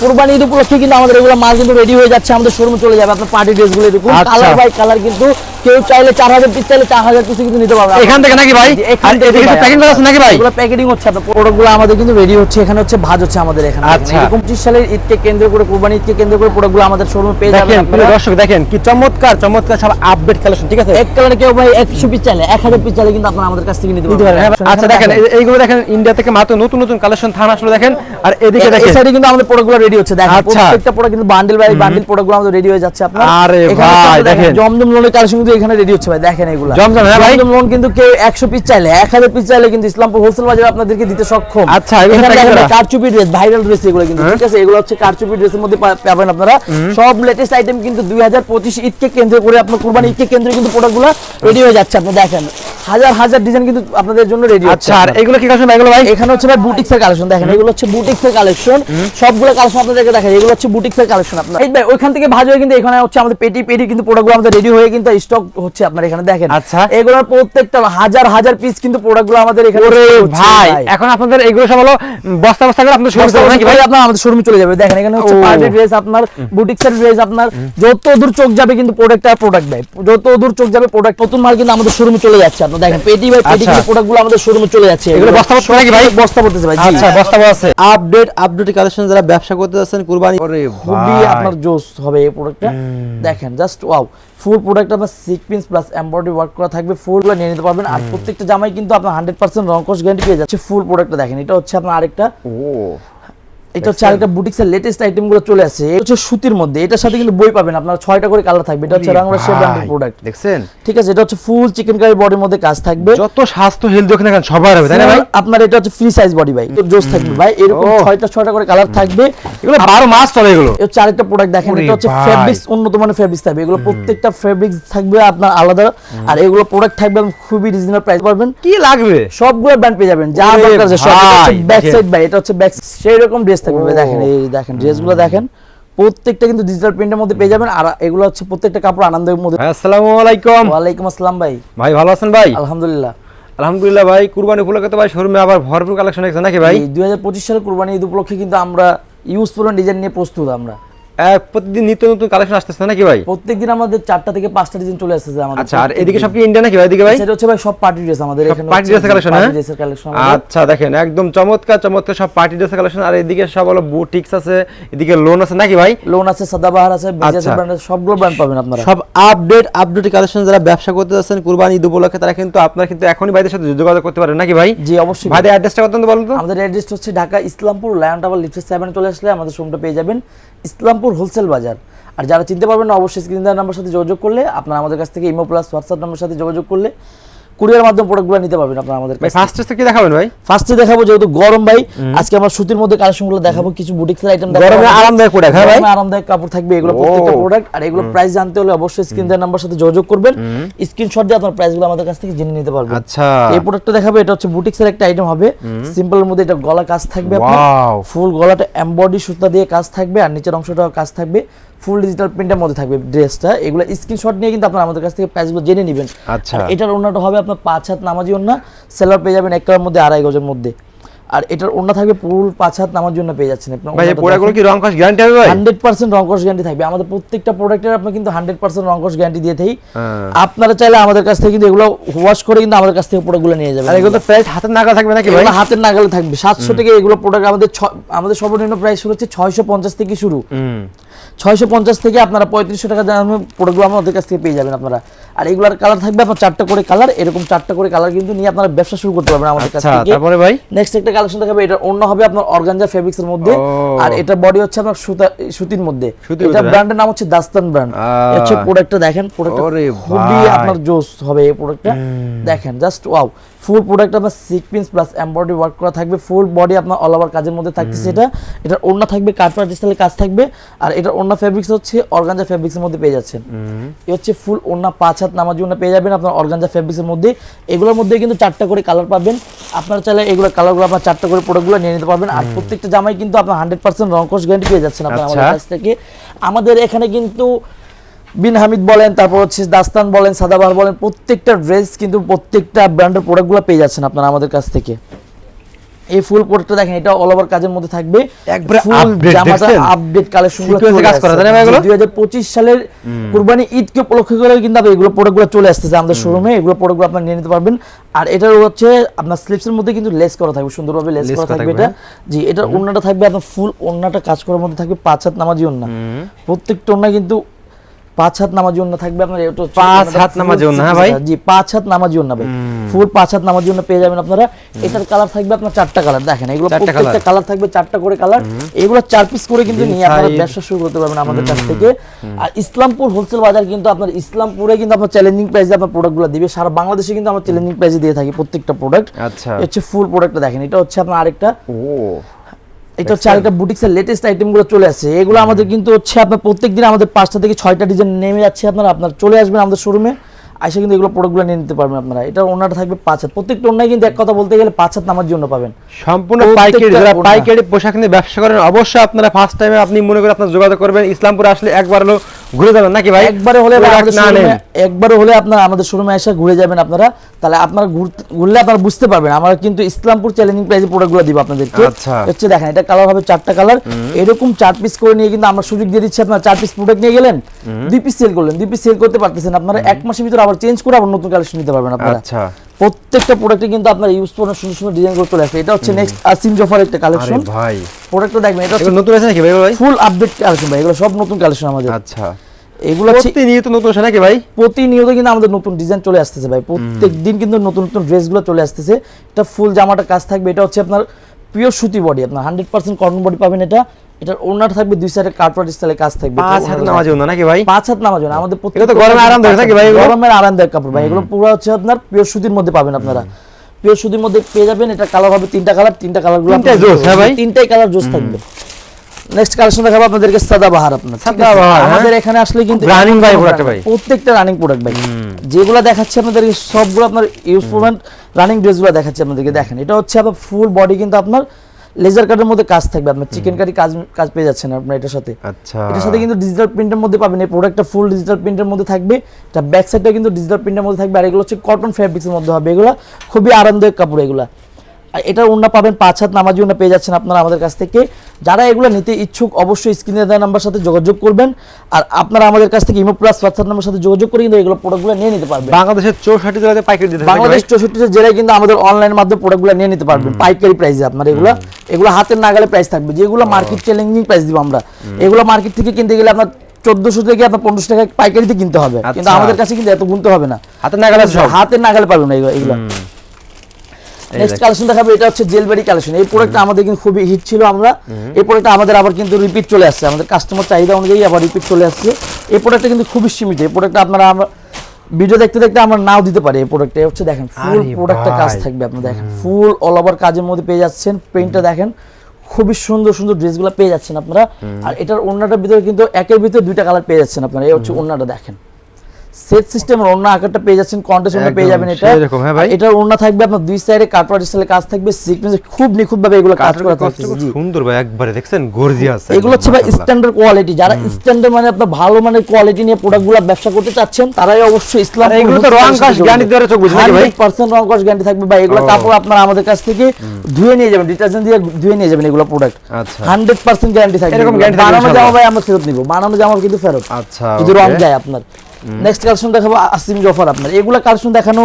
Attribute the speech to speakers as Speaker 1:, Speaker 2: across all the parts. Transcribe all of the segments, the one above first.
Speaker 1: কুরবানি ঈদ উপলক্ষে কিন্তু আমাদের এগুলো মাল কিন্তু রেডি হয়ে যাচ্ছে আমাদের শোরুমে চলে যাবে আপনার পার্টি ড্রেসগুলো
Speaker 2: এরকম।
Speaker 1: কালার বাই কালার কিন্তু কেউ চাইলে চার হাজার পিস চাইলে চার হাজার পিস কিন্তু নিতে পারবে।
Speaker 2: এখান থেকে নাকি ভাই?
Speaker 1: এখান থেকে
Speaker 2: প্যাকিং করা আছে নাকি ভাই?
Speaker 1: এগুলো প্যাকেটিং হচ্ছে আপনার প্রোডাক্টগুলো আমাদের কিন্তু রেডি হচ্ছে। এখানে হচ্ছে ভাজ হচ্ছে আমাদের এখানে।
Speaker 2: আচ্ছা।
Speaker 1: এরকম পঁচিশ সালের ঈদকে কেন্দ্র করে কুরবানি ঈদকে কেন্দ্র করে প্রোডাক্টগুলো আমাদের শোরুমে পেয়ে যাবেন আপনারা।
Speaker 2: দর্শক দেখেন কি চমৎকার চমৎকার সব আপডেট কালেকশন ঠিক আছে?
Speaker 1: এক কালারে কেউ ভাই একশো পিস চাইলে এক হাজার পিস চাইলে কিন্তু আপনারা আমাদের কাছ থেকে নিতে পারবেন।
Speaker 2: হ্যাঁ। আচ্ছা দেখেন এইগুলো দেখেন ইন্ডিয়া থেকে মাত্র নতুন নতুন কালেকশন থান আসলে দেখেন। আর এদিকে
Speaker 1: এই সাইডে কিন্তু আমাদের প্রোডাক্টগুলো রেডি হচ্ছে দেখেন
Speaker 2: আচ্ছা।
Speaker 1: প্রত্যেকটা প্রোডাক্ট কিন্তু বান্ডেল বাই বান্ডেল প্রোডাক্টগুলো আমাদের রেডি হয়ে যাচ্ছে আপনার।
Speaker 2: আরে ভাই, দেখেন।
Speaker 1: জমজম লোনের কালেকশন কিন্তু এখানে রেডি হচ্ছে ভাই দেখেন এগুলো।
Speaker 2: জমজম, হ্যাঁ ভাই।
Speaker 1: লোন কিন্তু কেউ 100 পিস চাইলে 1000 পিস চাইলে কিন্তু ইসলামপুর হোলসেল বাজারে আপনাদেরকে দিতে সক্ষম।
Speaker 2: আচ্ছা,
Speaker 1: এখানে দেখেন কারচুপি ড্রেস ভাইরাল ড্রেস এগুলো কিন্তু
Speaker 2: হ্যাঁ।
Speaker 1: ঠিক আছে? এগুলো হচ্ছে কারচুপি ড্রেসের মধ্যে পাবেন আপনারা। সব লেটেস্ট আইটেম কিন্তু 2025 ঈদকে কেন্দ্র করে আপনার কুরবানি ঈদকে কেন্দ্র কিন্তু প্রোডাক্টগুলো রেডি হয়ে যাচ্ছে। আপনি দেখেন হাজার হাজার ডিজাইন কিন্তু আপনাদের জন্য রেডি
Speaker 2: আচ্ছা আর এগুলো কি কালেকশন এগুলো ভাই?
Speaker 1: এখানে হচ্ছে ভাই বুটিক্সের কালেকশন দেখেন এগুলো হচ্ছে বুটিক্সের কালেকশন সবগুলো কালেকশন আপনাদেরকে দেখেন এগুলো হচ্ছে বুটিক্সের কালেকশন আপনার। এই ভাই ওইখান থেকে ভাজ হয়ে কিন্তু এখানে হচ্ছে আমাদের পেটি পেটি কিন্তু প্রোডাক্টগুলো আমাদের রেডি হয়ে কিন্তু স্টক হচ্ছে আপনার এখানে দেখেন।
Speaker 2: আচ্ছা।
Speaker 1: এগুলোর প্রত্যেকটা হাজার হাজার পিস কিন্তু প্রোডাক্টগুলো আমাদের এখানে
Speaker 2: ভাই এখন আপনাদের এগুলো সব হলো বস্তা বস্তা করে আপনাদের শুরু
Speaker 1: বস্তা
Speaker 2: করতে নাকি ভাই?
Speaker 1: আপনার আমাদের শোরুমে চলে যাবে। দেখেন এখানে হচ্ছে পার্টি ড্রেস আপনার বুটিক্সের ড্রেস আপনার যত দূর চোখ যাবে কিন্তু প্রোডাক্ট আর প্রোডাক্ট ভাই যত দূর চোখ যাবে প্রোডাক্ট নতুন মাল কিন্তু আমাদের শোরুমে চলে যাচ্ছে। আপনার দেখেন পেটি বাই পেটি। কিন্তু প্রোডাক্টগুলো আমাদের শোরুমে চলে যাচ্ছে।
Speaker 2: এগুলো বস্তা বস্তা নাকি ভাই?
Speaker 1: বস্তা পড়তেছে ভাই।
Speaker 2: আচ্ছা বস্তা আছে।
Speaker 3: আপডেট আপডেট কালেকশন যারা ব্যবসা করতে যাচ্ছেন কুরবানি
Speaker 2: ওরে
Speaker 1: খুবই আপনার জোস হবে এই প্রোডাক্টটা দেখেন জাস্ট ওয়াও ফুল প্রোডাক্ট আপনার সিকপিন্স প্লাস এমব্রয়ডারি ওয়ার্ক করা থাকবে ফুলগুলো নিয়ে নিতে পারবেন। আর প্রত্যেকটা জামাই কিন্তু আপনার হান্ড্রেড পার্সেন্ট রংকশ গ্যারান্টি পেয়ে যাচ্ছে। ফুল প্রোডাক্টটা দেখেন এটা হচ্ছে আপনার আরেকটা
Speaker 2: ও
Speaker 1: এটা হচ্ছে আরেকটা বুটিক্সের লেটেস্ট আইটেমগুলো চলে আসছে। এটা হচ্ছে সুতির মধ্যে। এটার সাথে কিন্তু বই পাবেন আপনার। ছয়টা করে কালার থাকবে। এটা হচ্ছে রাংলা শেপ ব্র্যান্ডের প্রোডাক্ট
Speaker 2: দেখছেন?
Speaker 1: ঠিক আছে এটা হচ্ছে ফুল চিকেন কারি বডির মধ্যে কাজ থাকবে।
Speaker 2: যত স্বাস্থ্য হেলথ ওখানে এখন সবার হবে তাই না ভাই?
Speaker 1: আপনার এটা হচ্ছে ফ্রি সাইজ বডি ভাই। জোস থাকবে ভাই। এরকম ছয়টা ছয়টা করে কালার থাকবে।
Speaker 2: এগুলো বারো মাস চলে এগুলো।
Speaker 1: হচ্ছে আরেকটা প্রোডাক্ট দেখেন এটা হচ্ছে ফেব্রিক্স উন্নত মানের ফেব্রিক্স থাকবে। এগুলো প্রত্যেকটা ফেব্রিক্স থাকবে আপনার আলাদা। আর এগুলো প্রোডাক্ট থাকবে খুবই রিজনেবল প্রাইস পাবেন।
Speaker 2: কি লাগবে?
Speaker 1: সবগুলো ব্র্যান্ড পেয়ে যাবেন। যা দরকার সব। ব্যাক। সাইড ভাই এটা হচ্ছে ব্যাক সেই রকম ড্রেস থাকবে দেখেন এই দেখেন ড্রেসগুলো দেখেন প্রত্যেকটা কিন্তু ডিজিটাল প্রিন্টের মধ্যে পেয়ে যাবেন। আর এগুলো হচ্ছে প্রত্যেকটা কাপড় আনন্দের মধ্যে
Speaker 2: আসসালামু আলাইকুম।
Speaker 1: ওয়ালাইকুম আসসালাম ভাই।
Speaker 2: ভাই ভালো আছেন ভাই?
Speaker 1: আলহামদুলিল্লাহ।
Speaker 2: আলহামদুলিল্লাহ ভাই। কুরবানি উপলক্ষে তো ভাই শোরুমে আবার ভরপুর কালেকশন আছে নাকি ভাই?
Speaker 1: দুই হাজার পঁচিশ সালের কুরবানি ঈদ উপলক্ষে কিন্তু আমরা ইউজ ডিজাইন নিয়ে প্রস্তুত আমরা।
Speaker 2: প্রতিদিন নিত্য নতুন কালেকশন আসতেছে নাকি ভাই?
Speaker 1: প্রত্যেকদিন আমাদের চারটা থেকে পাঁচটা ডিজাইন চলে আমাদের।
Speaker 2: আচ্ছা আর এদিকে সব কি ইন্ডিয়া নাকি ভাই এদিকে ভাই?
Speaker 1: সেটা হচ্ছে ভাই সব পার্টি ড্রেস আমাদের এখানে
Speaker 2: collection, হ্যাঁ?
Speaker 1: ড্রেসের কালেকশন
Speaker 2: আচ্ছা দেখেন একদম চমৎকার চমৎকার সব পার্টি কালেকশন আর এদিকে সব হলো বুটিক্স আছে এদিকে লোন আছে নাকি ভাই?
Speaker 1: লোন আছে সাদাবাহার আছে
Speaker 2: আচ্ছা।
Speaker 1: ব্র্যান্ড আছে সবগুলো ব্র্যান্ড পাবেন আপনারা।
Speaker 3: সব আপডেট আপডেট কালেকশন যারা ব্যবসা করতে যাচ্ছেন কুরবানি ঈদ উপলক্ষে
Speaker 2: তারা কিন্তু আপনারা কিন্তু এখনই ভাইদের সাথে যোগাযোগ করতে পারেন নাকি ভাই?
Speaker 1: জি অবশ্যই।
Speaker 2: ভাইদের অ্যাড্রেসটা কত বলুন তো?
Speaker 1: আমাদের অ্যাড্রেস হচ্ছে Dhaka Islampur lion tower seven চলে আসলে আমাদের শোরুমটা পেয়ে যাবেন। ইসলামপুর হোলসেল বাজার। আর যারা চিনতে পারবেন না, অবশ্যই স্ক্রিন দেওয়ার নাম্বার সাথে যোগাযোগ করলে, আপনারা আমাদের কাছ থেকে ইমো প্লাস হোয়াটসঅ্যাপ নাম্বার সাথে যোগাযোগ করলে কুরিয়ার মাধ্যমে প্রোডাক্টগুলো নিতে পারবেন আপনারা আমাদের কাছে
Speaker 2: ফার্স্ট টেস্টে কি দেখাবেন ভাই?
Speaker 1: ফার্স্টে দেখাবো যেহেতু গরম ভাই আজকে আমরা সুতির মধ্যে কালেকশনগুলো দেখাবো কিছু বুটিক্সের আইটেম দেখাবো।
Speaker 2: গরমে আরামদায়ক product, হ্যাঁ ভাই?
Speaker 1: আরামদায়ক কাপড় থাকবে এগুলো প্রত্যেকটা প্রোডাক্ট আর এগুলো প্রাইস জানতে হলে অবশ্যই স্ক্রিন দেওয়ার নাম্বার সাথে যোগাযোগ করবেন। স্ক্রিনশট দিয়ে আপনার প্রাইসগুলো আমাদের কাছ থেকে জেনে নিতে পারবেন।
Speaker 2: আচ্ছা।
Speaker 1: এই প্রোডাক্টটা দেখাবো এটা হচ্ছে বুটিক্সের একটা আইটেম হবে। সিম্পলের মধ্যে এটা গলা কাজ থাকবে আপনার। ফুল গলাটা এমবডি সুতা দিয়ে কাজ থাকবে আর নিচের অংশটাও কাজ থাকবে। ফুল ডিজিটাল প্রিন্টের মধ্যে থাকবে ড্রেসটা এগুলো স্ক্রিনশট নিয়ে কিন্তু আপনারা আমাদের কাছ থেকে প্রাইসগুলো জেনে নেবেন।
Speaker 2: আচ্ছা।
Speaker 1: এটার ওড়নাটা হবে আপনার পাঁচ হাত নামাজি ওড়না। সেলার পেয়ে যাবেন এক কালার মধ্যে আড়াই গজের মধ্যে। আর এটার ওড়না থাকবে পুরো পাঁচ হাত নামার জন্য পেয়ে যাচ্ছেন
Speaker 2: ভাই পোড়াগুলো কি রং কস গ্যারান্টি হবে ভাই?
Speaker 1: হান্ড্রেড পার্সেন্ট রঙ্কশ গ্যারান্টি থাকবে। আমাদের প্রত্যেকটা প্রোডাক্টের আপনি কিন্তু হান্ড্রেড পার্সেন্ট রঙ্কশ গ্যারান্টি দিয়ে থাকি
Speaker 2: হ্যাঁ।
Speaker 1: আপনারা চাইলে আমাদের কাছ থেকে কিন্তু এগুলো ওয়াশ করে কিন্তু আমাদের কাছ থেকে প্রোডাক্টগুলো নিয়ে যাবেন।
Speaker 2: আর এগুলো তো প্রাইস হাতের নাগাল থাকবে নাকি ভাই?
Speaker 1: হাতের নাগালে থাকবে। সাতশো থেকে এগুলো প্রোডাক্ট আমাদের আমাদের সর্বনিম্ন প্রাইস শুরু হচ্ছে ছয়শো পঞ্চাশ থেকে শুরু।
Speaker 2: হুম।
Speaker 1: ছয়শো পঞ্চাশ থেকে আপনারা পঁয়ত্রিশশো টাকা দামে প্রোডাক্টগুলো আমাদের কাছ থেকে পেয়ে যাবেন আপনারা। আর এগুলার কালার থাকবে আপনার চারটা করে কালার এরকম চারটা করে কালার কিন্তু নিয়ে আপনারা ব্যবসা শুরু করতে পারবেন আমাদের কাছ
Speaker 2: আচ্ছা
Speaker 1: থেকে।
Speaker 2: তারপরে ভাই?
Speaker 1: নেক্সট একটা কালেকশন দেখাবে এটা অন্য হবে আপনার অর্গানজা ফেব্রিক্স এর মধ্যে। আর এটা বডি হচ্ছে আপনার সুতা সুতির মধ্যে। এটা ব্র্যান্ডের নাম হচ্ছে দাস্তান ব্র্যান্ড। হচ্ছে প্রোডাক্টটা দেখেন প্রোডাক্টটা খুবই আপনার জোস হবে এই প্রোডাক্টটা দেখেন জাস্ট ওয়াও ফুল প্রোডাক্ট আপনার সিকোয়েন্স প্লাস এমব্রয়ডারি ওয়ার্ক করা থাকবে ফুল বডি আপনার অল ওভার কাজের মধ্যে থাকতেছে এটা। এটার ওড়না থাকবে কাটপার ডিজিটালের কাজ থাকবে। আর এটার ওড়না ফেব্রিক্স হচ্ছে অর্গানজা ফেব্রিক্স এর মধ্যে পেয়ে যাচ্ছেন। এ হচ্ছে ফুল ওড়না পাঁচ হাত নামার জন্য পেয়ে যাবেন আপনার অর্গানজা ফেব্রিক্স এর মধ্যে। এগুলোর মধ্যে কিন্তু চারটা করে কালার পাবেন। আপনারা চাইলে এগুলো কালারগুলো আপনার চারটা করে প্রোডাক্টগুলো নিয়ে নিতে পারবেন। আর প্রত্যেকটা জামাই কিন্তু আপনার হান্ড্রেড পার্সেন্ট রংকশ গ্যারান্টি পেয়ে যাচ্ছেন আপনার আমাদের
Speaker 2: আচ্ছা।
Speaker 1: কাছ থেকে। আমাদের এখানে কিন্তু বিন হামিদ বলেন তারপর হচ্ছে দাস্তান বলেন সাদাবাহার বলেন প্রত্যেকটা ড্রেস কিন্তু প্রত্যেকটা ব্র্যান্ডের প্রোডাক্টগুলো পেয়ে যাচ্ছেন আপনারা আমাদের কাছ থেকে। এই ফুল প্রোডাক্টটা দেখেন এটা অল ওভার কাজের মধ্যে থাকবে।
Speaker 2: একবারে
Speaker 1: ফুল জামাটা আপডেট কালেকশন
Speaker 2: কাজ করা, তাই না এগুলো?
Speaker 1: দুই হাজার পঁচিশ সালের কুরবানি ঈদকে উপলক্ষ করে কিন্তু আপনার এগুলো প্রোডাক্টগুলো চলে আসতেছে আমাদের শোরুমে এগুলো প্রোডাক্টগুলো আপনার নিয়ে নিতে পারবেন। আর এটার হচ্ছে আপনার স্লিপস এর মধ্যে কিন্তু লেস করা থাকবে সুন্দরভাবে লেস করা থাকবে
Speaker 2: থাকবে, হ্যাঁ।
Speaker 1: এটা জি এটার ওন্নাটা থাকবে আপনার ফুল ওন্নাটা কাজ করার মধ্যে থাকবে পাঁচ হাত নামাজি ওন্না প্রত্যেকটা ওন্না কিন্তু পাঁচ হাত নামাজি ওন্না থাকবে আপনার এটা
Speaker 2: পাঁচ হাত
Speaker 1: full
Speaker 2: নামাজি ওন্না, হ্যাঁ ভাই?
Speaker 1: জি পাঁচ হাত নামাজি ওন্না ভাই। ফুল পাঁচ হাত নামাজি ওন্না পেয়ে যাবেন আপনারা। এটার কালার থাকবে আপনার চারটা কালার। দেখেন এগুলো প্রত্যেকটা কালার। থাকবে চারটা করে কালার। এগুলো চার পিস করে কিন্তু নিয়ে আপনারা ব্যবসা শুরু করতে পারবেন আমাদের কাছ থেকে। আর ইসলামপুর হোলসেল বাজার কিন্তু আপনার ইসলামপুরে কিন্তু আপনার চ্যালেঞ্জিং প্রাইসে আপনার প্রোডাক্টগুলো দিবে। সারা বাংলাদেশে কিন্তু আমরা চ্যালেঞ্জিং প্রাইসে দিয়ে থাকি প্রত্যেকটা প্রোডাক্ট
Speaker 2: আচ্ছা।
Speaker 1: হচ্ছে ফুল প্রোডাক্টটা দেখেন এটা হচ্ছে আপনার আরেকটা
Speaker 2: ও।
Speaker 1: এটা হচ্ছে আরেকটা বুটিক্সের লেটেস্ট আইটেমগুলো চলে আসছে। এগুলো আমাদের কিন্তু হচ্ছে আপনার প্রত্যেকদিন আমাদের পাঁচটা থেকে ছয়টা ডিজাইন নেমে যাচ্ছে আপনারা আপনার চলে আসবেন আমাদের শোরুমে এসে কিন্তু এগুলো প্রোডাক্টগুলো নিয়ে নিতে পারবেন আপনারা। এটা ওনাটা থাকবে পাঁচ হাত। প্রত্যেকটা ওনায় কিন্তু এক কথা বলতে গেলে পাঁচ হাত নামার জন্য পাবেন।
Speaker 2: সম্পূর্ণ পাইকারি যারা পাইকারি পোশাক নিয়ে ব্যবসা করেন অবশ্যই আপনারা ফার্স্ট টাইমে আপনি মনে করে আপনার যোগাযোগ করবেন। ইসলামপুরে আসলে একবার হলো ঘুরে যাবেন। নাকি ভাই?
Speaker 1: একবারে হলে
Speaker 2: না নেন।
Speaker 1: একবারে হলে আপনারা আমাদের শোরুমে এসে ঘুরে যাবেন আপনারা। তাহলে আপনারা ঘুরলে আপনারা বুঝতে পারবেন। আমরা কিন্তু ইসলামপুর চ্যালেঞ্জিং প্রাইসে প্রোডাক্টগুলো দিব আপনাদেরকে।
Speaker 2: আচ্ছা।
Speaker 1: হচ্ছে দেখেন এটা কালার হবে চারটা কালার এরকম চার পিস করে নিয়ে কিন্তু আমরা সুযোগ দিয়ে দিচ্ছি। আপনারা চার পিস প্রোডাক্ট নিয়ে গেলেন দুই পিস সেল করলেন। দুই পিস সেল করতে পারতেছেন। আপনারা এক মাসের ভিতরে আবার চেঞ্জ করে আবার নতুন কালেকশন নিতে পারবেন আপনারা।
Speaker 2: আচ্ছা।
Speaker 1: প্রত্যেকটা প্রোডাক্টে কিন্তু আপনার ইউজ করার সুন্দর সুন্দর ডিজাইন করে চলে আসে এটা হচ্ছে নেক্সট আসিম জফার একটা কালেকশন
Speaker 2: ভাই।
Speaker 1: প্রোডাক্টটা দেখবেন এটা
Speaker 2: নতুন আছে নাকি ভাই ভাই?
Speaker 1: ফুল আপডেট কালেকশন ভাই। এগুলো সব নতুন কালেকশন আমাদের।
Speaker 2: আচ্ছা।
Speaker 1: এগুলো
Speaker 2: প্রতিনিয়ত নতুন আছে নাকি ভাই?
Speaker 1: প্রতিনিয়ত কিন্তু আমাদের নতুন ডিজাইন চলে আসতেছে ভাই। প্রত্যেক দিন কিন্তু নতুন নতুন ড্রেসগুলো চলে আসতেছে। এটা ফুল জামাটা কাজ থাকবে। এটা হচ্ছে আপনার পিওর সুতি বডি আপনার হান্ড্রেড পার্সেন্ট কটন বডি পাবেন এটা। এটার ওনাটা থাকবে দুই সাইডে কার্পেট স্টাইলে কাজ থাকবে।
Speaker 2: পাঁচ হাত নামাজ নাকি ভাই?
Speaker 1: পাঁচ হাত নামাজ না আমাদের
Speaker 2: এগুলো তো গরমে আরামদায়ক নাকি ভাই
Speaker 1: গরমের আরামদায়ক কাপড় ভাই। এগুলো পুরো হচ্ছে আপনার পিওর সুতির মধ্যে পাবেন আপনারা। পিওর সুতির মধ্যে পেয়ে যাবেন। এটা কালার হবে তিনটা কালার তিনটা
Speaker 2: কালারগুলো জোস, হ্যাঁ ভাই?
Speaker 1: তিনটাই কালার জোস থাকবে। নেক্সট কালেকশন দেখাবো আপনাদেরকে সাদা বাহার আপনার ঠিক আছে?
Speaker 2: সাদাবাহার, হ্যাঁ?
Speaker 1: আমাদের এখানে আসলে কিন্তু কোনো
Speaker 2: product
Speaker 1: brand
Speaker 2: ভাই।
Speaker 1: প্রত্যেকটা রানিং প্রোডাক্ট ভাই। যেগুলো দেখাচ্ছি আপনাদের সবগুলো আপনার ইউজফুল রানিং ড্রেসগুলো দেখাচ্ছি আপনাদেরকে দেখেন। এটা হচ্ছে আপনার ফুল বডি কিন্তু আপনার লেজার কাটের মধ্যে কাজ থাকবে আপনার চিকেন কারি কাজ কাজ পেয়ে যাচ্ছেন আপনার এটার সাথে।
Speaker 2: আচ্ছা।
Speaker 1: এটার সাথে কিন্তু ডিজিটাল প্রিন্টের মধ্যে পাবেন এই প্রোডাক্টটা ফুল ডিজিটাল প্রিন্টের মধ্যে থাকবে। এটা ব্যাক সাইডটা কিন্তু ডিজিটাল প্রিন্টের মধ্যে থাকবে আর এগুলো হচ্ছে কটন ফ্যাব্রিক্সের মধ্যে হবে এগুলো খুবই আরামদায়ক কাপড় এগুলা। এটার ওন্না পাবেন পাঁচ হাত নামাজি ওন্না পেয়ে যাচ্ছেন আপনারা আমাদের কাছ থেকে। যারা এগুলো নিতে ইচ্ছুক অবশ্যই স্ক্রিনে দেওয়া নাম্বার সাথে যোগাযোগ করবেন। আর আপনারা আমাদের কাছ থেকে ইমো প্লাস হোয়াটসঅ্যাপ নাম্বার সাথে যোগাযোগ করে কিন্তু এগুলো প্রোডাক্টগুলো নিয়ে নিতে পারবেন।
Speaker 2: বাংলাদেশের চৌষট্টি জেলাতে পাইকারি দিতে
Speaker 1: বাংলাদেশ চৌষট্টি জেলায় কিন্তু আমাদের অনলাইনের মাধ্যমে প্রোডাক্টগুলো নিয়ে নিতে পারবেন। পাইকারি প্রাইসে আপনার এগুলো। এগুলো হাতের নাগালে প্রাইস থাকবে। যেগুলো মার্কেট চ্যালেঞ্জিং প্রাইস দিব আমরা। এগুলো মার্কেট থেকে কিনতে গেলে আপনার চোদ্দশো থেকে আপনার পনেরোশো টাকা পাইকারিতে কিনতে হবে। কিন্তু
Speaker 2: আচ্ছা।
Speaker 1: আমাদের কাছে কিন্তু এত গুনতে হবে না।
Speaker 2: হাতে নাগালে
Speaker 1: হাতের নাগালে পারবেন না এগুলো নেক্সট কালেকশন দেখাবো এটা হচ্ছে জেলবেরি কালেকশন এই প্রোডাক্টটা আমাদের কিন্তু খুবই হিট ছিল আমরা। এই প্রোডাক্টটা আমাদের আবার কিন্তু রিপিট চলে আসছে। আমাদের কাস্টমার চাহিদা অনুযায়ী আবার রিপিট চলে আসছে। এই প্রোডাক্টটা কিন্তু খুবই সীমিত। এই প্রোডাক্টটা আপনারা আমরা ভিডিও দেখতে দেখতে আমরা নাও দিতে পারি এই প্রোডাক্টটা হচ্ছে দেখেন ফুল প্রোডাক্টটা কাজ থাকবে আপনি দেখেন ফুল অল ওভার কাজের মধ্যে পেয়ে যাচ্ছেন। প্রিন্টটা দেখেন খুবই সুন্দর সুন্দর ড্রেসগুলো পেয়ে যাচ্ছেন আপনারা। আর এটার ওড়নাটার ভিতরে কিন্তু একের ভিতরে দুইটা কালার পেয়ে যাচ্ছেন আপনারা। এই হচ্ছে ওড়নাটা দেখেন। সেট সিস্টেমের ওড়না আকারটা পেয়ে যাচ্ছেন কন্টেস্ট ওড়না পেয়ে যাবেন এটা।
Speaker 2: সেরকম, হ্যাঁ ভাই।
Speaker 1: আর এটার থাকবে আপনার দুই সাইডে কাটওয়ার স্টাইলে কাজ থাকবে সিকোয়েন্সে খুব নিখুঁত ভাবে এগুলো কাজ করা থাকছে
Speaker 2: সুন্দর ভাই একবারে দেখছেন গর্জিয়াস
Speaker 1: এগুলো হচ্ছে ভাই স্ট্যান্ডার্ড কোয়ালিটি যারা স্ট্যান্ডার্ড মানে আপনার ভালো মানের কোয়ালিটি নিয়ে প্রোডাক্টগুলো ব্যবসা করতে চাচ্ছেন তারাই অবশ্যই ইসলাম
Speaker 2: এগুলো তো রং কাজ guarantee দেওয়ার চোখ বুঝে ভাই?
Speaker 1: পার্সেন্ট রং কাজ গ্যারান্টি থাকবে ভাই। এগুলো কাপড় আপনারা আমাদের কাছ থেকে ধুয়ে নিয়ে যাবেন ডিটারজেন্ট দিয়ে ধুয়ে নিয়ে যাবেন এগুলো প্রোডাক্ট
Speaker 2: আচ্ছা।
Speaker 1: হান্ড্রেড পার্সেন্ট গ্যারান্টি থাকবে
Speaker 2: এরকম থাকবে
Speaker 1: বানানো জামা ভাই আমরা ফেরত নিব। বানানো জামা কিন্তু ফেরত।
Speaker 2: আচ্ছা
Speaker 1: যদি রং যায় আপনার। নেক্সট কালেকশন দেখাবো আসিম জফর আপনার। এগুলা কালেকশন দেখানো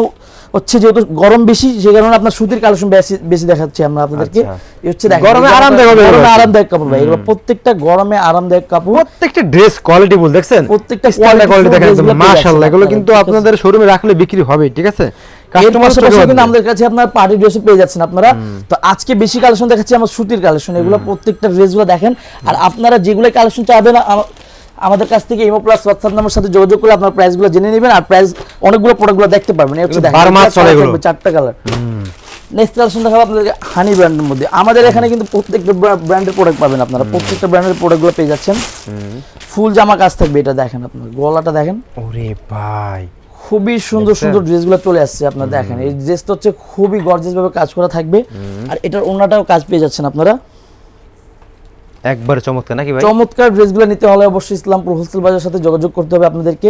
Speaker 1: হচ্ছে যেহেতু গরম বেশি সেই কারণে আপনার সুতির কালেকশন বেশি বেশি দেখাচ্ছি আমরা আপনাদেরকে।
Speaker 2: আচ্ছা।
Speaker 1: হচ্ছে
Speaker 2: গরমে আরামদায়ক হবে
Speaker 1: গরমে আরামদায়ক কাপড় ভাই। এগুলো প্রত্যেকটা গরমে আরামদায়ক কাপড়।
Speaker 2: প্রত্যেকটা ড্রেস কোয়ালিটি বল দেখছেন?
Speaker 1: প্রত্যেকটা
Speaker 2: কোয়ালিটি কোয়ালিটি দেখেন মাশাআল্লাহ এগুলো কিন্তু আপনাদের শোরুমে রাখলে বিক্রি হবে ঠিক আছে?
Speaker 1: এর
Speaker 2: কাস্টমার
Speaker 1: আমাদের কাছে আপনার পার্টি ড্রেসও পেয়ে যাচ্ছেন আপনারা। তো আজকে বেশি কালেকশন দেখাচ্ছি আমার সুতির কালেকশন এগুলো প্রত্যেকটা ড্রেসগুলো দেখেন। আর আপনারা যেগুলো কালেকশন চাবেন আমাদের কাছ থেকে ইমো প্লাস হোয়াটসঅ্যাপ নাম্বার সাথে যোগাযোগ করে আপনার প্রাইসগুলো জেনে নেবেন আর প্রাইস অনেকগুলো প্রোডাক্টগুলো দেখতে পারবেন। এই হচ্ছে দেখেন চারটা কালার নেক্সট কালেকশন দেখাবো আপনাদেরকে হানি ব্র্যান্ডের মধ্যে। আমাদের এখানে কিন্তু প্রত্যেকটা ব্র্যান্ডের প্রোডাক্ট পাবেন আপনারা। প্রত্যেকটা ব্র্যান্ডের প্রোডাক্টগুলো পেয়ে যাচ্ছেন। ফুল জামা কাজ থাকবে এটা দেখেন আপনার। গলাটা দেখেন।
Speaker 2: ওরে ভাই।
Speaker 1: খুবই সুন্দর? সুন্দর ড্রেসগুলো চলে আসছে আপনারা দেখেন। এই ড্রেস ড্রেসটা হচ্ছে খুবই গর্জিয়াস ভাবে কাজ করা থাকবে। আর এটার ওনাটাও কাজ পেয়ে যাচ্ছেন আপনারা।
Speaker 2: একবারে চমৎকার, নাকি ভাই?
Speaker 1: চমৎকার ড্রেসগুলো নিতে হলে অবশ্যই ইসলামপুর হোলসেল বাজারের সাথে যোগাযোগ করতে হবে আপনাদেরকে।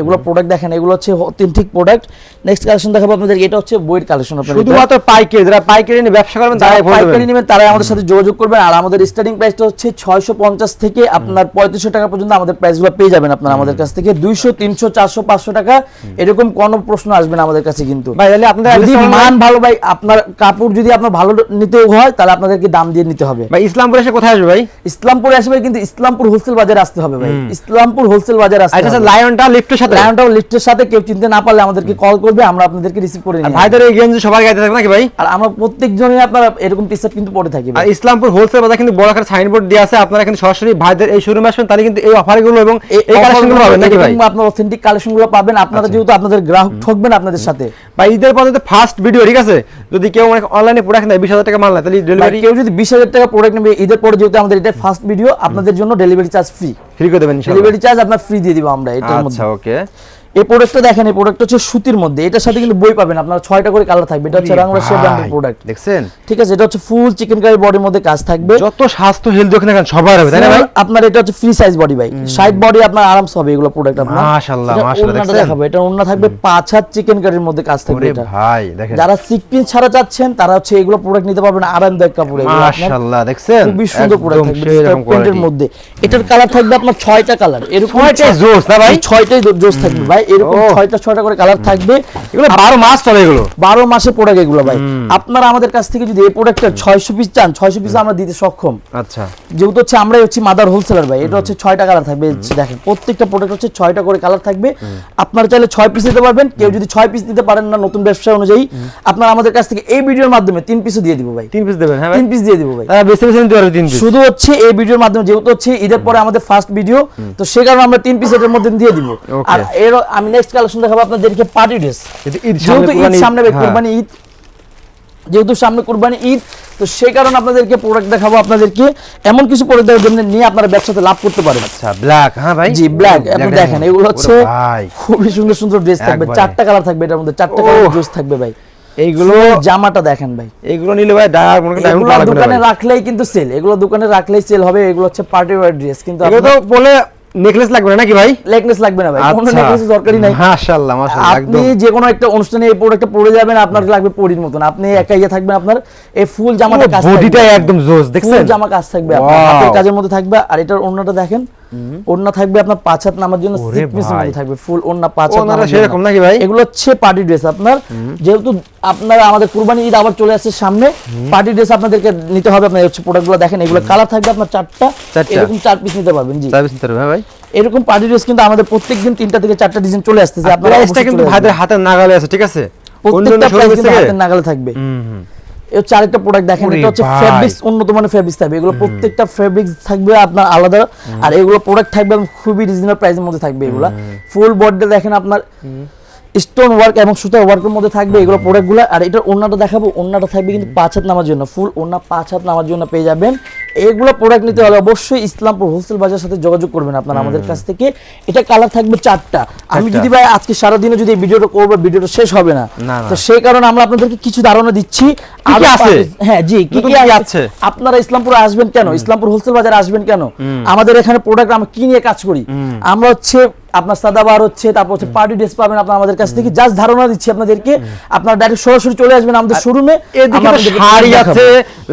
Speaker 1: এগুলো প্রোডাক্ট দেখেন এগুলো হচ্ছে অথেন্টিক প্রোডাক্ট নেক্সট কালেকশন দেখাবো আপনাদের এটা হচ্ছে বইয়ের কালেকশন আপনাদের।
Speaker 2: শুধুমাত্র পাইকারি যারা পাইকারি নিয়ে ব্যবসা করবেন ফোন
Speaker 1: পাইকারি নেবেন তারাই আমাদের সাথে যোগাযোগ করবেন। আর আমাদের স্টার্টিং প্রাইসটা হচ্ছে ছয়শো পঞ্চাশ থেকে আপনার পঁয়ত্রিশশো টাকা পর্যন্ত আমাদের প্রাইসগুলো পেয়ে যাবেন আপনারা আমাদের কাছ থেকে। দুইশো তিনশো চারশো পাঁচশো টাকা এরকম কোনো প্রশ্ন আসবে না আমাদের কাছে কিন্তু।
Speaker 2: ভাই তাহলে আপনাদের
Speaker 1: যদি মান ভালো ভাই আপনার কাপড় যদি আপনার ভালো নিতে হয় তাহলে আপনাদেরকে দাম দিয়ে নিতে হবে।
Speaker 2: ভাই ইসলামপুর এসে কোথায় আসবে ভাই?
Speaker 1: ইসলামপুরে আসবে কিন্তু ইসলামপুর হোলসেল বাজারে আসতে হবে ভাই। ইসলামপুর হোলসেল বাজারে আসতে
Speaker 2: হচ্ছে
Speaker 1: হবে।
Speaker 2: লায়নটা লিফটের সাথে?
Speaker 1: লিস্টের সাথে কেউ চিনতে না পারলে আমাদেরকে কল করবে আমরা আপনাদেরকে রিসিভ করে নিই
Speaker 2: ভাইদের এই গেঞ্জি সবার গাইতে থাকবে নাকি ভাই?
Speaker 1: আর আমরা প্রত্যেকজনই আপনারা এরকম টি শার্ট কিন্তু পরে থাকি
Speaker 2: আর ইসলামপুর হোলসেল বাজার কিন্তু বড় আকার সাইনবোর্ড দেওয়া আছে আপনারা কিন্তু সরাসরি ভাইদের এই শোরুমে আসবেন তাহলে কিন্তু এই অফারগুলো এবং
Speaker 1: এই
Speaker 2: কালেকশনগুলো পাবেন নাকি ভাই?
Speaker 1: আপনার অথেন্টিক কালেকশনগুলো পাবেন আপনারা যেহেতু আপনাদের গ্রাহক ঠকবেন আপনাদের সাথে।
Speaker 2: বা ঈদের পরে ফার্স্ট ভিডিও ঠিক আছে? যদি কেউ অনলাইনে প্রোডাক্ট নেয় বিশ হাজার টাকা মাল নেয় তাহলে ডেলিভারি
Speaker 1: কেউ যদি বিশ হাজার টাকা প্রোডাক্ট নেবে ঈদের পরে যেহেতু আমাদের এটা ফার্স্ট ভিডিও আপনাদের জন্য ডেলিভারি চার্জ ফ্রি
Speaker 2: ফ্রি করে দেবেন ইনশাআল্লাহ
Speaker 1: ডেলিভারি চার্জ আপনার ফ্রি দিয়ে দিব আমরা এটার মধ্যে।
Speaker 2: আচ্ছা ওকে
Speaker 1: এই প্রোডাক্টটা দেখেন এই প্রোডাক্ট হচ্ছে সুতির মধ্যে। এটার সাথে কিন্তু বই পাবেন আপনার ছয়টা করে কালার থাকবে। এটা হচ্ছে রাংলা শেপ ব্র্যান্ডের প্রোডাক্ট
Speaker 2: দেখছেন?
Speaker 1: ঠিক আছে এটা হচ্ছে ফুল চিকেন কারি বডির মধ্যে কাজ থাকবে।
Speaker 2: যত স্বাস্থ্য হেলথ ওখানে এখন সবার হবে তাই না ভাই?
Speaker 1: আপনার এটা হচ্ছে ফ্রি সাইজ বডি ভাই। সাইড বডি আপনার আরামস হবে এগুলো প্রোডাক্ট আপনার।
Speaker 2: মাশাআল্লাহ, মাশাআল্লাহ, দেখছেন?
Speaker 1: দেখাবো এটা ওড়না থাকবে পাঁচ হাত চিকেন কারির মধ্যে কাজ থাকবে এটা।
Speaker 2: ভাই দেখেন।
Speaker 1: যারা সিকপিন ছাড়া চাচ্ছেন তারা হচ্ছে এগুলো প্রোডাক্ট নিতে পারবেন আরামদায়ক কাপড়।
Speaker 2: মাশাআল্লাহ দেখছেন?
Speaker 1: খুবই সুন্দর প্রোডাক্ট থাকবে প্রিন্টের মধ্যে। এটার কালার থাকবে আপনার ছয়টা কালার এরকম
Speaker 2: ছয়টাই
Speaker 1: ছয়-
Speaker 2: জোস না ভাই?
Speaker 1: ছয়টাই জোস থাকবে ভাই। এরকম ছয়টা ছয়টা করে কালার থাকবে।
Speaker 2: এগুলো বারো মাস চলে এগুলো।
Speaker 1: বারো মাসে প্রোডাক্ট এগুলো ভাই। আপনারা আমাদের কাছ থেকে যদি এই প্রোডাক্টের ছয়শো পিস চান ছয়শো পিস আমরা দিতে সক্ষম।
Speaker 2: আচ্ছা।
Speaker 1: যেহেতু হচ্ছে আমরাই হচ্ছে মাদার হোলসেলার ভাই এটা হচ্ছে ছয়টা কালার থাকবে। দেখেন প্রত্যেকটা প্রোডাক্ট হচ্ছে ছয়টা করে কালার থাকবে। আপনারা চাইলে ছয় পিস নিতে পারবেন। কেউ যদি ছয় পিস নিতে পারেন না নতুন ব্যবসা অনুযায়ী আপনারা আমাদের কাছ থেকে এই ভিডিওর মাধ্যমে তিন পিসও দিয়ে দিব ভাই।
Speaker 2: তিন পিস দেবেন হ্যাঁ
Speaker 1: তিন পিস দিয়ে দিব ভাই।
Speaker 2: তারা বেশি বেশি নিতে পারবে তিন পিস
Speaker 1: শুধু হচ্ছে এই ভিডিওর মাধ্যমে যেহেতু হচ্ছে ঈদের পরে আমাদের ফার্স্ট ভিডিও তো সে কারণে আমরা তিন পিস এটার মধ্যে দিয়ে দিব। আর এর আমি নেক্সট কালেকশন দেখাবো আপনাদেরকে পার্টি ড্রেস যেহেতু ঈদ সামনে
Speaker 2: হ্যাঁ।
Speaker 1: ঈদ যেহেতু সামনে কুরবানি ঈদ তো সেই কারণে আপনাদেরকে প্রোডাক্ট দেখাবো আপনাদেরকে। এমন কিছু প্রোডাক্ট দেখাবো যেমন নিয়ে আপনারা ব্যবসাতে লাভ করতে পারেন।
Speaker 2: আচ্ছা ব্ল্যাক হ্যাঁ ভাই?
Speaker 1: জি ব্ল্যাক আপনি দেখেন এগুলো হচ্ছে খুবই সুন্দর সুন্দর ড্রেস থাকবে। চারটা কালার থাকবে এটার মধ্যে চারটা কালার ড্রেস থাকবে ভাই।
Speaker 2: এইগুলো
Speaker 1: জামাটা দেখেন ভাই।
Speaker 2: এইগুলো নিলে ভাই ডায়ার মনে করেন
Speaker 1: এগুলো দোকানে রাখলেই কিন্তু সেল এগুলো দোকানে রাখলেই সেল হবে এগুলো হচ্ছে পার্টি ওয়্যার ড্রেস কিন্তু
Speaker 2: এগুলো তো বলে নেকলেস লাগবে না নাকি ভাই?
Speaker 1: নেকলেস লাগবে না ভাই কোনো
Speaker 2: নেকলেসের
Speaker 1: নেকলেস দরকারই নাই।
Speaker 2: মাশাআল্লাহ মাশাআল্লাহ
Speaker 1: আপনি যে কোনো একটা অনুষ্ঠানে এই প্রোডাক্টটা পরে যাবেন আপনার লাগবে পরির মতন। আপনি একা ইয়ে থাকবেন আপনার এই ফুল জামাটা কাজ
Speaker 2: বডিটা একদম জোস
Speaker 1: ফুল জামা কাজ থাকবে আপনার হাতের কাজের মধ্যে থাকবে। আর এটার অন্যটা দেখেন ওড়না থাকবে আপনার পাঁচ হাত নামার জন্য
Speaker 2: ওরে
Speaker 1: সিক পিসের
Speaker 2: ভাই।
Speaker 1: থাকবে ফুল ওড়না পাঁচ হাত
Speaker 2: ওনারা সেরকম নাকি ভাই?
Speaker 1: এগুলো হচ্ছে পার্টি ড্রেস আপনার। যেহেতু আপনারা আমাদের কুরবানি ঈদ আবার চলে আসছে সামনে পার্টি ড্রেস আপনাদেরকে নিতে হবে আপনার হচ্ছে প্রোডাক্টগুলো দেখেন এগুলো কালার থাকবে আপনার চারটা।
Speaker 2: চারটা?
Speaker 1: এরকম চার পিস নিতে পারবেন জি।
Speaker 2: সার্ভিস নিতে হবে হ্যাঁ ভাই।
Speaker 1: এরকম পার্টি ড্রেস কিন্তু আমাদের প্রত্যেকদিন তিনটা থেকে চারটা ডিজাইন চলে আসতেছে আপনারা অবশ্যই
Speaker 2: কিন্তু ভাইদের। হাতের নাগালে আছে ঠিক আছে?
Speaker 1: প্রত্যেকটা প্রাইস কিন্তু হাতের নাগালে থাকবে।
Speaker 2: হুম,
Speaker 1: হচ্ছে আরেকটা প্রোডাক্ট দেখেন এটা হচ্ছে ফেব্রিক্স উন্নত মানের ফেব্রিক্স থাকবে। এগুলো প্রত্যেকটা ফেব্রিক্স থাকবে আপনার আলাদা। আর এগুলো প্রোডাক্ট থাকবে খুবই রিজনেবল প্রাইসের মধ্যে থাকবে এগুলো। ফুল বডিটা দেখেন আপনার স্টোন ওয়ার্ক এবং সুতার ওয়ার্কের মধ্যে থাকবে এগুলো প্রোডাক্টগুলো আর এটার অন্যটা দেখাবো অন্যটা থাকবে কিন্তু পাঁচ হাত নামার জন্য। ফুল ওন্না পাঁচ হাত নামার জন্য পেয়ে যাবেন। এগুলো প্রোডাক্ট নিতে হলে অবশ্যই ইসলামপুর হোলসেল বাজার সাথে যোগাযোগ করবেন আপনারা আমাদের কাছ থেকে। এটা কালার থাকবে চারটা। আমি যদি ভাই আজকে সারাদিনে যদি ভিডিওটা করব ভিডিওটা শেষ হবে না। তো সেই কারণে আমরা আপনাদেরকে কিছু ধারণা দিচ্ছি।
Speaker 2: আছে?
Speaker 1: হ্যাঁ জি কি কি আছে? আপনারা ইসলামপুর আসবেন কেন? ইসলামপুর হোলসেল বাজার আসবেন কেন? আমাদের এখানে প্রোডাক্ট আমরা কি নিয়ে কাজ করি? আমরা হচ্ছে আপনার সাদাবার হচ্ছে তারপর হচ্ছে পার্টি ড্রেস পাবেন আপনার আমাদের কাছ থেকে। জাস্ট ধারণা দিচ্ছি আপনাদেরকে। আপনারা ডাইরেক্ট সরাসরি চলে আসবেন আমাদের শোরুমে
Speaker 2: শাড়ি আছে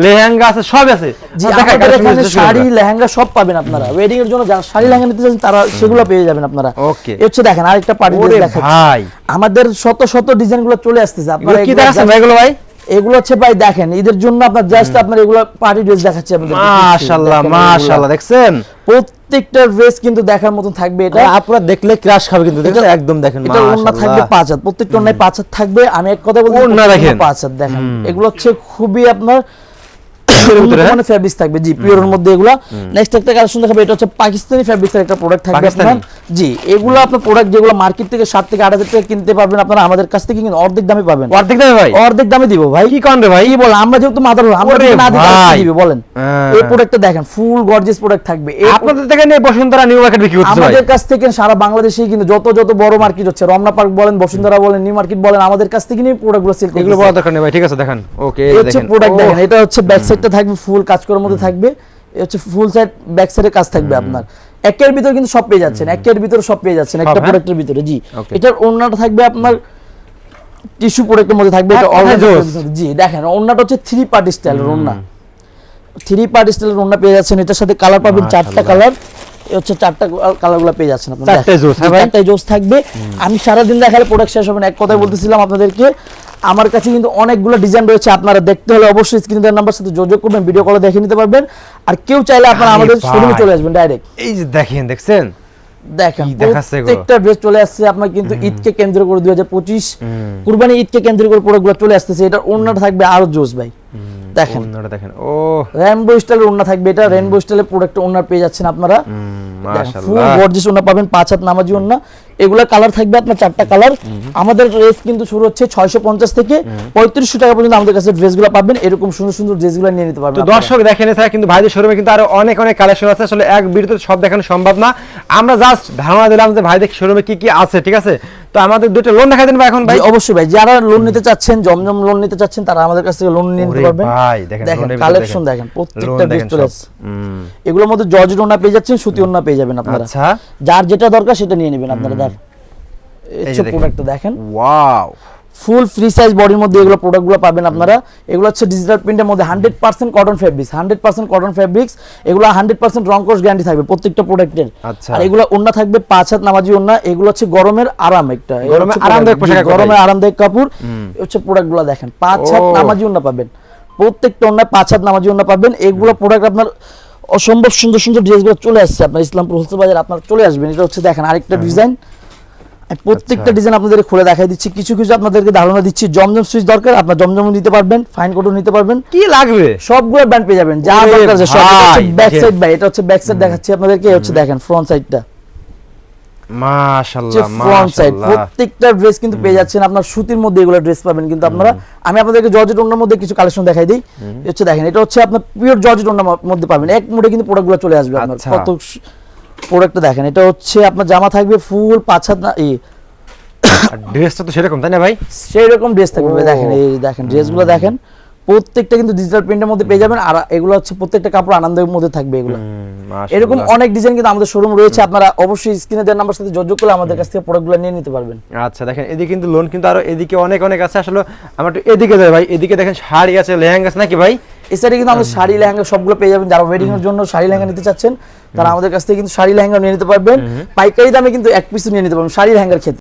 Speaker 2: লেহেঙ্গা আছে সব আছে।
Speaker 1: জি আমাদের এখানে শাড়ি লেহেঙ্গা সব পাবেন আপনারা। ওয়েডিং এর জন্য যারা শাড়ি লেহেঙ্গা নিতে চান তারা সেগুলো পেয়ে যাবেন আপনারা. এ হচ্ছে দেখেন আরেকটা পার্টি ড্রেস দেখাচ্ছি। আমাদের শত শত ডিজাইনগুলো চলে আসতেছে। আপনারা
Speaker 2: কি দেখাচ্ছেন
Speaker 1: just-
Speaker 2: ভাই? এগুলো
Speaker 1: হচ্ছে ভাই দেখেন ঈদের জন্য আপনার জাস্ট আপনার এগুলো পার্টি ড্রেস দেখাচ্ছি আপনাদের
Speaker 2: মাশাআল্লাহ মাশাআল্লাহ দেখছেন?
Speaker 1: প্রত্যেকটা ড্রেস কিন্তু দেখার মতন থাকবে এটা।
Speaker 3: আপনারা দেখলে ক্রাশ খাবে কিন্তু দেখেন একদম দেখেন
Speaker 1: এটা ওন্না থাকবে পাঁচ হাত প্রত্যেকটা ওন্নায় পাঁচ হাত থাকবে। আমি এক কথা
Speaker 2: ওড়না
Speaker 1: প্রত্যেকটা
Speaker 2: দেখেন।
Speaker 1: পাঁচ হাত দেখেন। এগুলো হচ্ছে খুবই আপনার? মানে ফ্যাব্রিক্স থাকবে। জি পিওরের মধ্যে এগুলো। নেক্সট একটা কালেকশন দেখাবে এটা হচ্ছে পাকিস্তানি ফ্যাব্রিক্সের একটা প্রোডাক্ট থাকবে? আপনার। জি এগুলো আপনার প্রোডাক্ট যেগুলো মার্কেট থেকে সাত থেকে আট হাজার টাকা কিনতে পারবেন আপনারা আমাদের কাছ থেকে কিন্তু অর্ধেক দামে পাবেন।
Speaker 2: অর্ধেক দেবে ভাই?
Speaker 1: অর্ধেক দামে দিব ভাই।
Speaker 2: কি কন ভাই?
Speaker 1: কি বল আমরা যেহেতু মাদার আমরা না দিবে বলেন?
Speaker 2: হ্যাঁ।
Speaker 1: এই প্রোডাক্টটা দেখেন ফুল গর্জিয়াস প্রোডাক্ট থাকবে।
Speaker 2: আপনাদের থেকে নিয়ে বসুন্ধরা নিউ মার্কেট বিক্রি ভাই
Speaker 1: আমাদের কাছ থেকে সারা বাংলাদেশে কিন্তু যত যত বড় মার্কেট হচ্ছে রমনা পার্ক বলেন বসুন্ধরা বলেন নিউ মার্কেট বলেন আমাদের কাছ থেকে নিয়ে প্রোডাক্টগুলো সেল
Speaker 2: এগুলো বড় দরকার নেই ভাই ঠিক আছে দেখেন। ওকে
Speaker 1: এই হচ্ছে প্রোডাক্ট দেখেন এটা হচ্ছে ব্যাক সাইডটা থাকবে ফুল কাজ করার মধ্যে থাকবে। হচ্ছে ফুল সাইড ব্যাক সাইডে কাজ থাকবে আপনার। একের ভিতরে কিন্তু সব পেয়ে যাচ্ছেন একের ভিতরে সব পেয়ে যাচ্ছেন একটা
Speaker 2: হ্যাঁ?
Speaker 1: প্রোডাক্টের ভিতরে জি। এটার ওড়নাটা থাকবে আপনার টিস্যু প্রোডাক্টের মধ্যে থাকবে এটা over
Speaker 2: জোস।
Speaker 1: জি দেখেন ওড়নাটা হচ্ছে থ্রি পার্টি স্টাইলের ওড়না। থ্রি পার্টি স্টাইলের ওড়না পেয়ে যাচ্ছেন এটার সাথে কালার পাবেন চারটা কালার হচ্ছে চারটা কালারগুলো পেয়ে যাচ্ছেন আপনারা।
Speaker 2: জোস, হ্যাঁ
Speaker 1: জোস থাকবে। আমি সারাদিন দেখালে প্রোডাক্ট শেষ হবে না। এক কথায় বলতেছিলাম আপনাদেরকে আমার কাছে কিন্তু অনেকগুলো ডিজাইন রয়েছে আপনারা দেখতে হলে অবশ্যই স্ক্রিনের নাম্বার সাথে যোগাযোগ করবেন ভিডিও কলে দেখে নিতে পারবেন। আর কেউ চাইলে আপনারা আমাদের। শোরুমে চলে আসবেন ডাইরেক্ট
Speaker 2: এই যে দেখেন দেখছেন?
Speaker 1: দেখেন? প্রত্যেকটা ড্রেস চলে আসছে আপনার কিন্তু ঈদকে কেন্দ্র করে দুই হাজার পঁচিশ কুরবানি ঈদকে কেন্দ্র করে প্রোডাক্টগুলো চলে আসতেছে এটা ওনার থাকবে আরও জোস ভাই। দেখেন।
Speaker 2: দেখেন। ও।
Speaker 1: রেনবো স্টাইলের ওড়না থাকবে এটা। রেনবো স্টাইলের প্রোডাক্ট পেয়ে যাচ্ছেন আপনারা। ফুল গর্জিয়াস ওড়না পাবেন পাঁচ হাত নামাজি ওড়না। এগুলা কালার থাকবে আপনার চারটা কালার আমাদের রেস কিন্তু শুরু হচ্ছে ছয়শো পঞ্চাশ থেকে পঁয়ত্রিশশো টাকা পর্যন্ত আমাদের কাছে ড্রেসগুলো পাবেন। এরকম সুন্দর সুন্দর ড্রেসগুলো নিয়ে নিতে পারবেন
Speaker 2: তো দর্শক দেখেন এছাড়া কিন্তু ভাইদের শোরুমে কিন্তু আরও অনেক অনেক কালেকশন আছে। আসলে এক ভিডিওতে সব দেখানো সম্ভব না। আমরা জাস্ট ধারণা দিলাম যে ভাইদের শোরুমে কি কি আছে ঠিক আছে? তো আমাদের দুটো লোন দেখা দেন ভাই এখন ভাই।
Speaker 1: অবশ্যই ভাই। যারা লোন নিতে চাচ্ছেন জমজম লোন নিতে চাচ্ছেন তারা আমাদের কাছ থেকে লোন নিতে পারবেন।
Speaker 2: ভাই, দেখেন,
Speaker 1: কালেকশন
Speaker 2: দেখেন।
Speaker 1: প্রত্যেকটা
Speaker 2: হুম।
Speaker 1: এগুলোর মধ্যে জর্জেট ওনা পেয়ে যাচ্ছেন সুতি ওনা পেয়ে যাবেন আপনারা।
Speaker 2: আচ্ছা।
Speaker 1: যার যেটা দরকার সেটা নিয়ে নেবেন আপনারা দার
Speaker 2: এই যে দেখেন।
Speaker 1: প্রোডাক্টটা দেখেন।
Speaker 2: ওয়াও
Speaker 1: ফুল ফ্রি সাইজ বডির মধ্যে এগুলো প্রোডাক্টগুলো পাবেন আপনারা। এগুলো হচ্ছে ডিজিটাল প্রিন্টের মধ্যে hundred percent cotton fabrics hundred percent cotton fabrics এগুলো হান্ড্রেড পার্সেন্ট রং কোর্স গ্যারান্টি থাকবে প্রত্যেকটা প্রোডাক্টের
Speaker 2: আচ্ছা।
Speaker 1: আর এগুলো ওন্না থাকবে পাঁচ হাত নামাজি ওন্না এগুলো হচ্ছে গরমের আরাম একটা এগুলো
Speaker 2: গরমে
Speaker 1: হচ্ছে
Speaker 2: আরামদায়ক
Speaker 1: কাপড় হচ্ছে প্রোডাক্টগুলো দেখেন পাঁচ হাত নামাজি ওন্না পাবেন। প্রত্যেকটা ওন্নায় পাঁচ হাত নামাজি ওন্না পাবেন। এগুলো প্রোডাক্ট আপনার অসম্ভব সুন্দর সুন্দর ড্রেসগুলো চলে আসছে আপনার ইসলামপুর হোলসেল বাজার আপনার চলে আসবেন। এটা হচ্ছে দেখেন আরেকটা ডিজাইন প্রত্যেকটা
Speaker 2: আচ্ছা।
Speaker 1: ডিজাইন আপনাদের খুলে দেখাই দিচ্ছি। কিছু কিছু আপনাদেরকে ধারণা দিচ্ছি জমজম সুইচ দরকার আপনার জমজমও নিতে পারবেন ফাইন কোটও নিতে পারবেন।
Speaker 2: কি লাগবে?
Speaker 1: সবগুলো ব্র্যান্ড পেয়ে যাবেন যা দরকার আছে সব। ব্যাক সাইড ভাই এটা হচ্ছে ব্যাক সাইড দেখাচ্ছি আপনাদেরকে হচ্ছে দেখেন ফ্রন্ট সাইডটা
Speaker 2: মাশাআল্লাহ
Speaker 1: ফ্রন্ট সাইড প্রত্যেকটা ড্রেস কিন্তু পেয়ে যাচ্ছেন আপনার সুতির মধ্যে এগুলো ড্রেস পাবেন কিন্তু আপনারা। আমি আপনাদেরকে জর্জেট ওনার মধ্যে কিছু কালেকশন দেখাই দিই। হচ্ছে দেখেন এটা হচ্ছে আপনার পিওর জর্জেট ওনার মধ্যে পাবেন। এক মুঠে কিন্তু প্রোডাক্টগুলো চলে আসবে আপনার।
Speaker 2: আচ্ছা।
Speaker 1: কত প্রোডাক্টটা দেখেন এটা হচ্ছে আপনার জামা থাকবে ফুল পাঁচ হাত না
Speaker 2: ড্রেসটা তো সেরকম তাই না ভাই?
Speaker 1: সেই রকম ড্রেস থাকবে দেখেন এই দেখেন ড্রেসগুলো দেখেন প্রত্যেকটা কিন্তু ডিজিটাল প্রিন্টের মধ্যে পেয়ে যাবেন আর এগুলো হচ্ছে প্রত্যেকটা কাপড় আনন্দের মধ্যে থাকবে এগুলো। এরকম অনেক ডিজাইন কিন্তু আমাদের শোরুম রয়েছে আপনারা অবশ্যই স্ক্রিনে দেওয়ার নাম্বার সাথে যোগাযোগ করলে আমাদের কাছ থেকে প্রোডাক্টগুলো নিয়ে নিতে পারবেন।
Speaker 2: আচ্ছা দেখেন এদিকে কিন্তু লোন কিন্তু আরও এদিকে অনেক অনেক আছে আসলে আমরা একটু এদিকে যাই ভাই এদিকে দেখেন শাড়ি আছে লেহেঙ্গা আছে নাকি ভাই?
Speaker 1: এছাড়া কিন্তু আমাদের শাড়ি লেহেঙ্গা সবগুলো পেয়ে যাবেন। যারা ওয়েডিং এর জন্য শাড়ি লেহেঙ্গা নিতে চাচ্ছেন তারা আমাদের কাছ থেকে কিন্তু শাড়ি লেহেঙ্গা নিয়ে নিতে পারবেন। পাইকারি দামে কিন্তু এক পিস নিয়ে নিতে পারবেন শাড়ি লেহেঙ্গার ক্ষেত্রে।